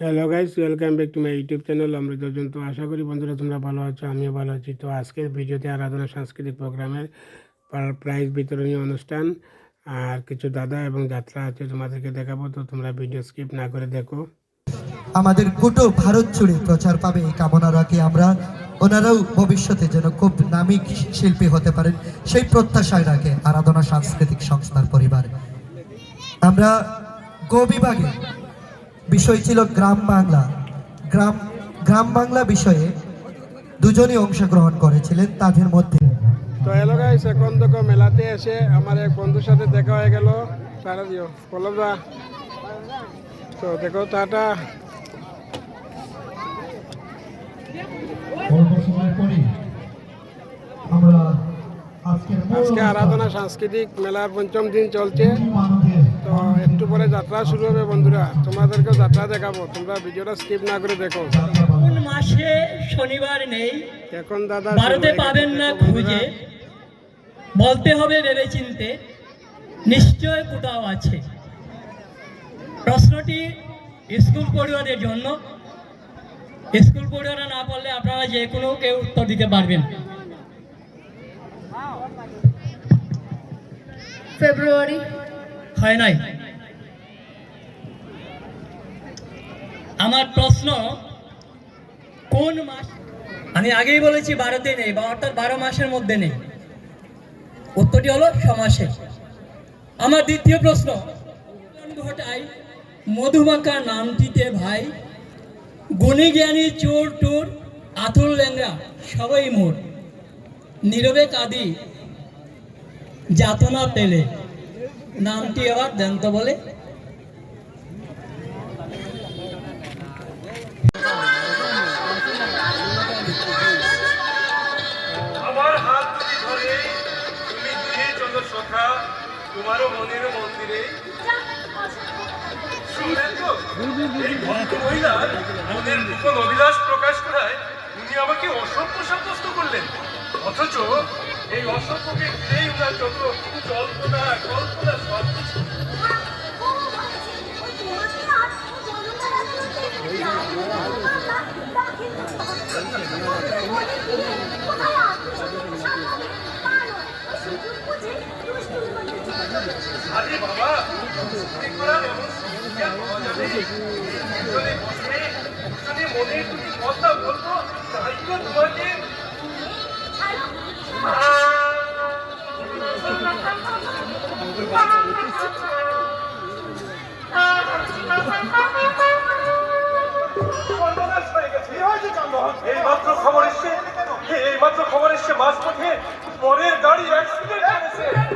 Hello guys welcome back to my YouTube channel অমৃত দুজন তো আশা করি বন্ধুরা তোমরা ভালো আছো, আমিও ভালো আছি। তো আজকের ভিডিওতে আরাধনা সাংস্কৃতিক প্রোগ্রামের প্রাইজ বিতরণী অনুষ্ঠান আর কিছু দাদা এবং যাত্রা আছে তোমাদেরকে দেখাবো, তো তোমরা ভিডিও স্কিপ না করে দেখো। আমাদের গোটো ভারত জুড়ে প্রচার পাবে এই কামনা রাখি আমরা। ওনারাও ভবিষ্যতে যেন খুব নামী শিল্পী হতে পারেন, সেই প্রত্যাশায় রাখে আরাধনা সাংস্কৃতিক সংস্থার পরিবার। আমরা গো বিভাগে বিষয় ছিল গ্রাম বাংলা। গ্রাম গ্রাম বাংলা বিষয়ে দুজনই অংশগ্রহণ করেছিলেন তাদের মধ্যে। তো হ্যালো গাইস এখন দেখো মেলাতে এসে আমার এক বন্ধুর সাথে দেখা হয়ে গেল। তারা দিও পল্লবদা তো দেখো টাটা। আজকের আজকে আরাধনা সাংস্কৃতিক মেলার পঞ্চম দিন চলছে। একটু পরে যাত্রা শুরু হবে বন্ধুরা। তোমাদেরকে যাত্রা দেখাবো। তোমরা ভিডিওটা স্কিপ না করে দেখো। কোন মাসে শনিবার নেই এখন দাদা ভারতে পাবেন না খুঁজে। বলতে হবে ভেবে চিনতে নিশ্চয় কোথাও আছে। প্রশ্নটি স্কুল পড়ুয়াদের জন্য। স্কুল পড়ুয়ারা না পারলে আপনারা যে কোনো কেউ উত্তর দিতে পারবেন। ফেব্রুয়ারি। হয় নাই। আমার প্রশ্ন, কোন মাস আমি আগেই বলেছি ভারতে নেই, বা অর্থাৎ বারো মাসের মধ্যে নেই। উত্তরটি হলো সমাসে আমার দ্বিতীয় প্রশ্ন ঘটাই মধুমাখা নামটিতে ভাই গুণী জ্ঞানী চোর, টোর আতুল ল্যাংরা সবাই মোর। নীরবে কাঁদি যাতনা পেলে। নামটি আবার দেন বলে তোমারও মনের মন্দিরে। শুনলেন তো এই ভক্ত মহিলার মনের গোপন অভিলাষ প্রকাশ করায় উনি আমাকে অসভ্য সাব্যস্ত করলেন অথচ এই অসভ্যকে ঘিরেই উনার যত কল্পনা কল্পনা সব কিছু বাবা মনের দুটি কথা বলব তাই তো তোমাকে খবর এসছে, এইমাত্র খবর এসছে মাঝপথে পরের গাড়ি অ্যাক্সিডেন্ট করেছে।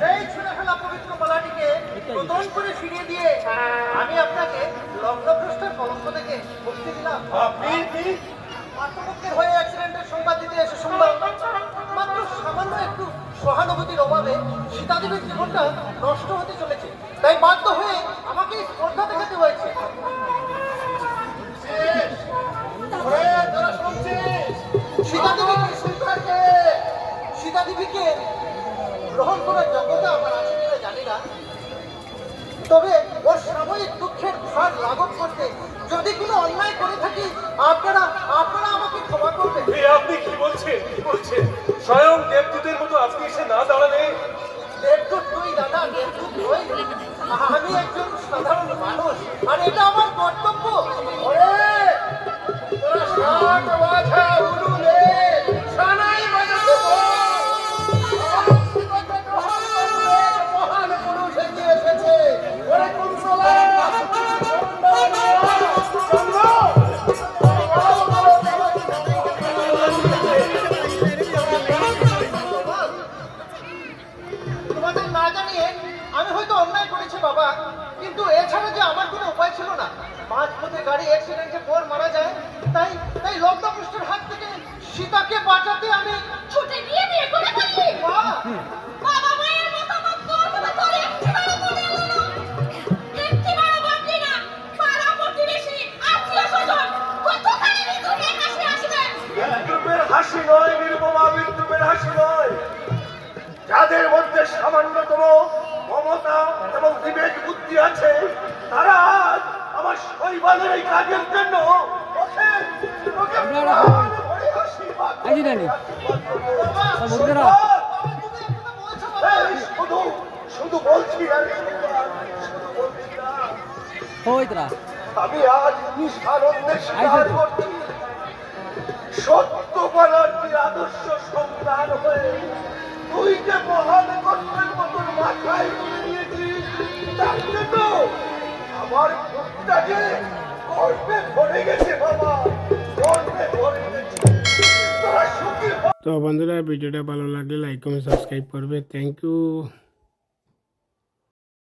সেই ছুঁড়ে ফেলা পবিত্র মালাটিকে নতুন করে ফিরিয়ে দিয়ে আমি আপনাকে লগ্নভ্রষ্টের কলঙ্ক থেকে মুক্তি দিলাম। আপনি হয়ে অ্যাক্সিডেন্টের সংবাদ দিতে এসে শুনলাম। মাত্র সামান্য একটু সহানুভূতির অভাবে সীতাদেবীর জীবনটা নষ্ট হতে তবে ওর সাময়িক দুঃখের ভার লাঘব করতে যদি কোনো অন্যায় করে থাকি আপনারা আপনারা আমাকে ক্ষমা করবেন। এ আপনি কি বলছেন? কি বলছেন? স্বয়ং দেবদূতের মতো আজকে এসে না দাঁড়ালে? দেবদূত নই দাদা দেবদূত নই আমি একজন সাধারণ মানুষ আর এটা বাবা। কিন্তু এছাড়া যে আমার কোনো উপায় ছিল না। মাঝ পথে গাড়ি অ্যাক্সিডেন্টে পর মারা যায়। তাই তাই লগ্নপুষ্টের হাত থেকে সীতাকে বাঁচাতে আমি ছুটে গিয়ে বিয়ে করে ফেললি বাবা মায়ের মতামত তো অথবা তোর একটিবারও মনে এলো না। একটিবারও ভাবলি না। পাড়া প্রতিবেশী আত্মীয় স্বজন কতখানি হৃদয়ে হাসি আসবে বিদ্রুপের হাসি নয় নির্মমা বিদ্রুপের হাসি নয়। যাদের মধ্যে সামান্যতম মমতা এবং বিবেক বুদ্ধি আছে তারা আমার শৈবালের এই কাজের জন্য শুধু শুধু বলছি আমি। আজ স্বীকার করছি সত্য ব্যানার্জির আদর্শ সন্তান হয়ে তো বন্ধুরা ভিডিওটা ভালো লাগলে লাইক কমেন্ট সাবস্ক্রাইব করবে। Thank you